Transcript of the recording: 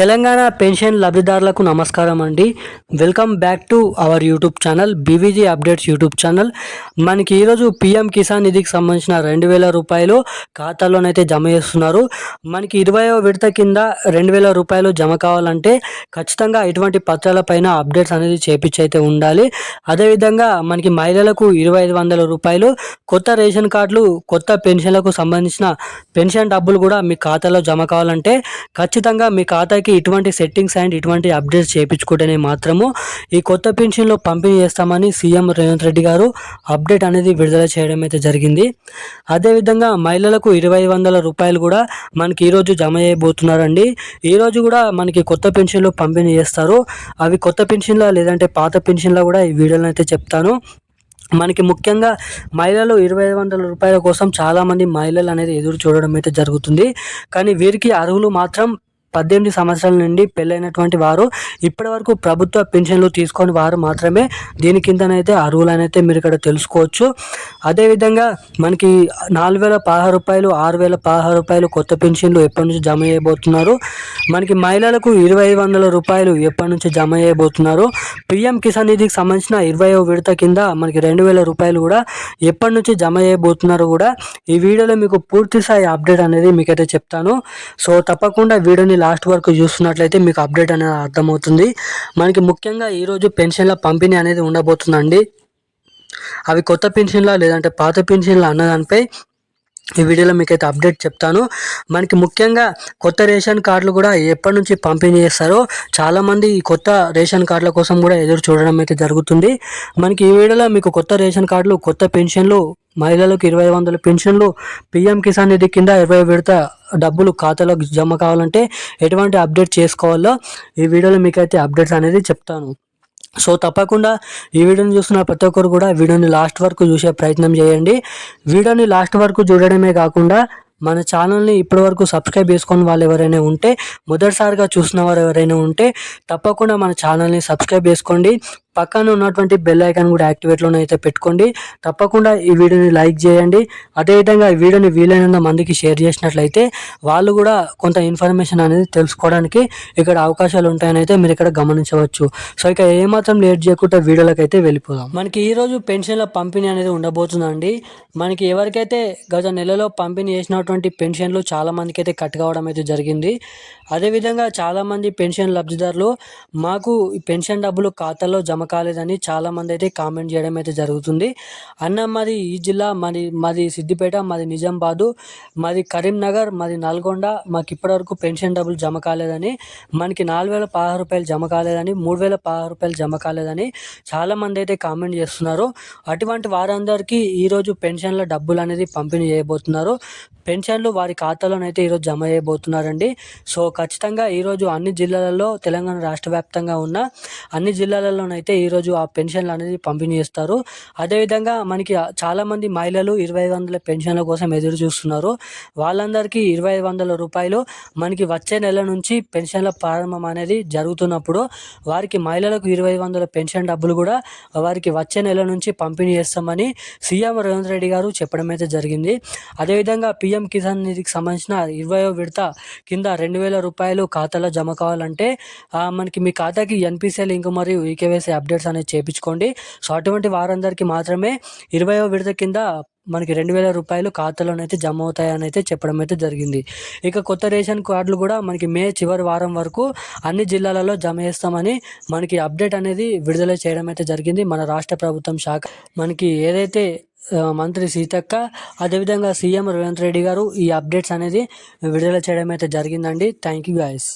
Telangana pension లబ్ధిదారులకు నమస్కారం అండి. Welcome back to our YouTube channel BVG updates YouTube channel మనకి ఈరోజు పిఎం కిసాన్ నిధికి సంబంధించిన రెండు వేల రూపాయలు ఖాతాలోనైతే జమ చేస్తున్నారు. మనకి ఇరవయో విడత కింద రెండు వేల రూపాయలు జమ కావాలంటే ఖచ్చితంగా ఇటువంటి పత్రాలపైన అప్డేట్స్ అనేది చేపించి అయితే ఉండాలి. అదేవిధంగా మనకి మహిళలకు ఇరవై ఐదు వందల రూపాయలు కొత్త రేషన్ కార్డులు కొత్త పెన్షన్లకు సంబంధించిన పెన్షన్ డబ్బులు కూడా మీ ఖాతాలో జమ కావాలంటే ఖచ్చితంగా మీ ఖాతాకి ఇటువంటి సెట్టింగ్స్ అండ్ ఇటువంటి అప్డేట్స్ చేయించుకుంటేనే మాత్రము ఈ కొత్త పెన్షన్లో పంపిణీ చేస్తామని సీఎం రేవంత్ రెడ్డి గారు అప్డేట్ అనేది విడుదల చేయడం అయితే జరిగింది. అదేవిధంగా మహిళలకు ఇరవై వందల రూపాయలు కూడా మనకి ఈరోజు జమ చేయబోతున్నారండి. ఈరోజు కూడా మనకి కొత్త పెన్షన్లు పంపిణీ చేస్తారు. అవి కొత్త పెన్షన్లా లేదంటే పాత పెన్షన్లా కూడా ఈ వీడియోలో అయితే చెప్తాను. మనకి ముఖ్యంగా మహిళలు ఇరవై ఐదు వందల రూపాయల కోసం చాలామంది మహిళలు అనేది ఎదురు చూడడం అయితే జరుగుతుంది. కానీ వీరికి అర్హులు మాత్రం పద్దెనిమిది సంవత్సరాల నుండి పెళ్ళైనటువంటి వారు ఇప్పటివరకు ప్రభుత్వ పెన్షన్లు తీసుకొని వారు మాత్రమే దీని కిందనైతే అర్హులనైతే మీరు ఇక్కడ తెలుసుకోవచ్చు. అదేవిధంగా మనకి నాలుగు వేల పదహారు రూపాయలు ఆరు వేల పదహారు రూపాయలు కొత్త పెన్షన్లు ఎప్పటి నుంచి జమ చేయబోతున్నారు. మనకి మహిళలకు ఇరవై వందల రూపాయలు ఎప్పటి నుంచి జమ చేయబోతున్నారు. పిఎం కిసాన్ నిధికి సంబంధించిన ఇరవై విడత కింద మనకి రెండు వేల రూపాయలు కూడా ఎప్పటి నుంచి జమ చేయబోతున్నారు కూడా ఈ వీడియోలో మీకు పూర్తి స్థాయి అప్డేట్ అనేది మీకైతే చెప్తాను. సో తప్పకుండా వీడియోని లాస్ట్ వరకు చూస్తున్నట్లయితే మీకు అప్డేట్ అనేది అర్థమవుతుంది. మనకి ముఖ్యంగా ఈరోజు పెన్షన్ల పంపిణీ అనేది ఉండబోతుందండి. అవి కొత్త పెన్షన్లా లేదంటే పాత పెన్షన్లా అన్నదానిపై ఈ వీడియోలో మీకు అయితే అప్డేట్ చెప్తాను. మనకి ముఖ్యంగా కొత్త రేషన్ కార్డులు కూడా ఎప్పటి నుంచి పంపిణీ చేస్తారో చాలామంది ఈ కొత్త రేషన్ కార్డుల కోసం కూడా ఎదురు చూడడం అయితే జరుగుతుంది. మనకి ఈ వీడియోలో మీకు కొత్త రేషన్ కార్డులు కొత్త పెన్షన్లు మహిళలకు ఇరవై వందల పెన్షన్లు పీఎం కిసాన్ నిధి కింద ఇరవై విడత డబ్బులు ఖాతాలో జమ కావాలంటే ఎటువంటి అప్డేట్ చేసుకోవాలో ఈ వీడియోలో మీకైతే అప్డేట్స్ అనేది చెప్తాను. సో తప్పకుండా ఈ వీడియోని చూస్తున్న ప్రతి ఒక్కరు కూడా వీడియోని లాస్ట్ వరకు చూసే ప్రయత్నం చేయండి. వీడియోని లాస్ట్ వరకు చూడడమే కాకుండా మన ఛానల్ని ఇప్పటివరకు సబ్స్క్రైబ్ చేసుకుని వాళ్ళు ఎవరైనా ఉంటే మొదటిసారిగా చూసిన వారు ఎవరైనా ఉంటే తప్పకుండా మన ఛానల్ని సబ్స్క్రైబ్ చేసుకోండి. పక్కన ఉన్నటువంటి బెల్ ఐకాన్ కూడా యాక్టివేట్లోనే అయితే పెట్టుకోండి. తప్పకుండా ఈ వీడియోని లైక్ చేయండి. అదేవిధంగా ఈ వీడియోని వీలైనంత మందికి షేర్ చేసినట్లయితే వాళ్ళు కూడా కొంత ఇన్ఫర్మేషన్ అనేది తెలుసుకోవడానికి ఇక్కడ అవకాశాలు ఉంటాయని అయితే మీరు ఇక్కడ గమనించవచ్చు. సో ఇక ఏమాత్రం లేట్ చేయకుండా వీడియోలకు అయితే వెళ్ళిపోదాం. మనకి ఈరోజు పెన్షన్ల పంపిణీ అనేది ఉండబోతుందండి. మనకి ఎవరికైతే గత నెలలో పంపిణీ చేసినటువంటి పెన్షన్లు చాలామందికి అయితే కట్ కావడం అయితే జరిగింది. అదేవిధంగా చాలామంది పెన్షన్ లబ్ధిదారులు మాకు పెన్షన్ డబ్బులు ఖాతాలో జమ కాలేదని చాలామంది అయితే కామెంట్ చేయడం అయితే జరుగుతుంది. అన్న మాది ఈ జిల్లా మాది మాది సిద్దిపేట మాది నిజామాబాదు మాది కరీంనగర్ మాది నల్గొండ మాకు ఇప్పటివరకు పెన్షన్ డబ్బులు జమ కాలేదని మనకి నాలుగు వేల పదహారు రూపాయలు జమ కాలేదని మూడు వేల పదహారు రూపాయలు జమ కాలేదని చాలామంది అయితే కామెంట్ చేస్తున్నారు. అటువంటి వారందరికీ ఈరోజు పెన్షన్ల డబ్బులు అనేది పంపిణీ చేయబోతున్నారు. పెన్షన్లు వారి ఖాతాలోనైతే ఈరోజు జమ చేయబోతున్నారండి. సో ఖచ్చితంగా ఈరోజు అన్ని జిల్లాలలో తెలంగాణ రాష్ట్ర వ్యాప్తంగా ఉన్న అన్ని జిల్లాలలోనైతే ఈరోజు ఆ పెన్షన్లు అనేది పంపిణీ చేస్తారు. అదేవిధంగా మనకి చాలామంది మహిళలు ఇరవై వందల పెన్షన్ల కోసం ఎదురు చూస్తున్నారు. వాళ్ళందరికీ ఇరవై వందల రూపాయలు మనకి వచ్చే నెల నుంచి పెన్షన్ల ప్రారంభం అనేది జరుగుతున్నప్పుడు వారికి మహిళలకు ఇరవై వందల పెన్షన్ డబ్బులు కూడా వారికి వచ్చే నెల నుంచి పంపిణీ చేస్తామని సీఎం రేవంత్ రెడ్డి గారు చెప్పడం అయితే జరిగింది. అదేవిధంగా పిఎం కిసాన్ నిధికి సంబంధించిన ఇరవయో విడత కింద రెండు వేల రూపాయలు ఖాతాలో జమ కావాలంటే మనకి మీ ఖాతాకి ఎన్పిసిఎల్ లింక్ మరియు ఈకేవైసీ అప్డేట్స్ అనేది చేయించుకోండి సో అటువంటి వారందరికీ మాత్రమే ఇరవయో విడత కింద మనకి రెండు వేల రూపాయలు ఖాతాలోనైతే జమ అవుతాయని అయితే చెప్పడం అయితే జరిగింది. ఇక కొత్త రేషన్ కార్డులు కూడా మనకి మే చివరి వారం వరకు అన్ని జిల్లాలలో జమ చేస్తామని మనకి అప్డేట్ అనేది విడుదల చేయడం అయితే జరిగింది. మన రాష్ట్ర ప్రభుత్వం శాఖ. మనకి ఏదైతే మంత్రి సీతక్క అదేవిధంగా సీఎం రేవంత్ రెడ్డి గారు ఈ అప్డేట్స్ అనేది విడుదల చేయడం అయితే జరిగిందండి. Thank you guys